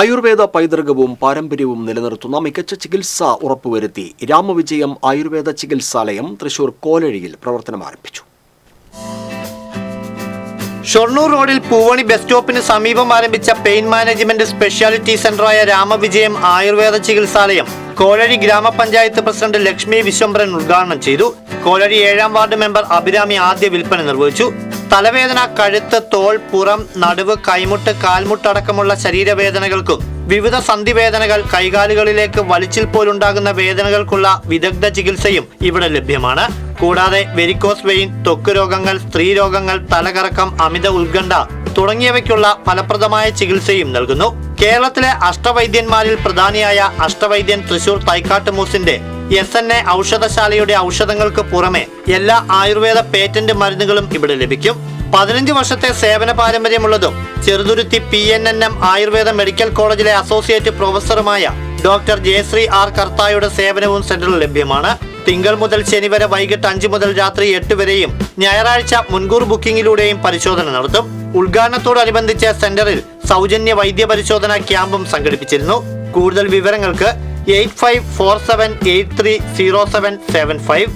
ആയുർവേദ പൈതൃകവും പാരമ്പര്യവും നിലനിർത്തുന്ന മികച്ച ചികിത്സ ഉറപ്പുവരുത്തി രാമവിജയം ആയുർവേദ ചികിത്സാലയം തൃശൂർ കോലഴിയിൽ പ്രവർത്തനം ആരംഭിച്ചു ഷൊർണൂർ റോഡിൽ പൂവണി ബസ് സ്റ്റോപ്പിന് സമീപം ആരംഭിച്ച പെയിൻ മാനേജ്മെന്റ് സ്പെഷ്യാലിറ്റി സെന്ററായ രാമവിജയം ആയുർവേദ ചികിത്സാലയം കോലഴി ഗ്രാമപഞ്ചായത്ത് പ്രസിഡന്റ് ലക്ഷ്മി വിശ്വംഭരൻ ഉദ്ഘാടനം ചെയ്തു. കോലഴി ഏഴാം വാർഡ് മെമ്പർ അഭിരാമി ആദ്യ വിൽപ്പന നിർവഹിച്ചു. തലവേദന കഴുത്ത് തോൾ പുറം നടുവ് കൈമുട്ട് കാൽമുട്ടടക്കമുള്ള ശരീരവേദനകൾക്കും വിവിധ സന്ധിവേദനകൾ കൈകാലുകളിലേക്ക് വലിച്ചിൽ പോലുണ്ടാകുന്ന വേദനകൾക്കുള്ള വിദഗ്ധ ചികിത്സയും ഇവിടെ ലഭ്യമാണ്. കൂടാതെ വെരിക്കോസ് വെയിൻ ത്വക്ക് രോഗങ്ങൾ സ്ത്രീ രോഗങ്ങൾ തലകറക്കം അമിത ഉത്കണ്ഠ തുടങ്ങിയവയ്ക്കുള്ള ഫലപ്രദമായ ചികിത്സയും നൽകുന്നു. കേരളത്തിലെ അഷ്ടവൈദ്യന്മാരിൽ പ്രധാനിയായ അഷ്ടവൈദ്യൻ തൃശൂർ തൈക്കാട്ട് മൂസിന്റെ എസ് എൻ എ ഔഷധശാലയുടെ ഔഷധങ്ങൾക്ക് പുറമെ എല്ലാ ആയുർവേദ പേറ്റന്റ് മരുന്നുകളും ഇവിടെ ലഭിക്കും. പതിനഞ്ച് വർഷത്തെ സേവന പാരമ്പര്യമുള്ളതും Cheruthuruthy P N N M Ayurveda medical കോളേജിലെ അസോസിയേറ്റ് പ്രൊഫസറുമായ ഡോക്ടർ ജയശ്രീ ആർ കർത്തായുടെ സേവനവും സെന്ററിൽ ലഭ്യമാണ്. തിങ്കൾ മുതൽ ശനി വരെ വൈകിട്ട് അഞ്ച് മുതൽ രാത്രി എട്ട് വരെയും ഞായറാഴ്ച മുൻകൂർ ബുക്കിംഗിലൂടെയും പരിശോധന നടത്തും. ഉദ്ഘാടനത്തോടനുബന്ധിച്ച് സെന്ററിൽ സൗജന്യ വൈദ്യ പരിശോധന ക്യാമ്പും സംഘടിപ്പിച്ചിരുന്നു. കൂടുതൽ വിവരങ്ങൾക്ക് eight five four seven eight three zero seven seven five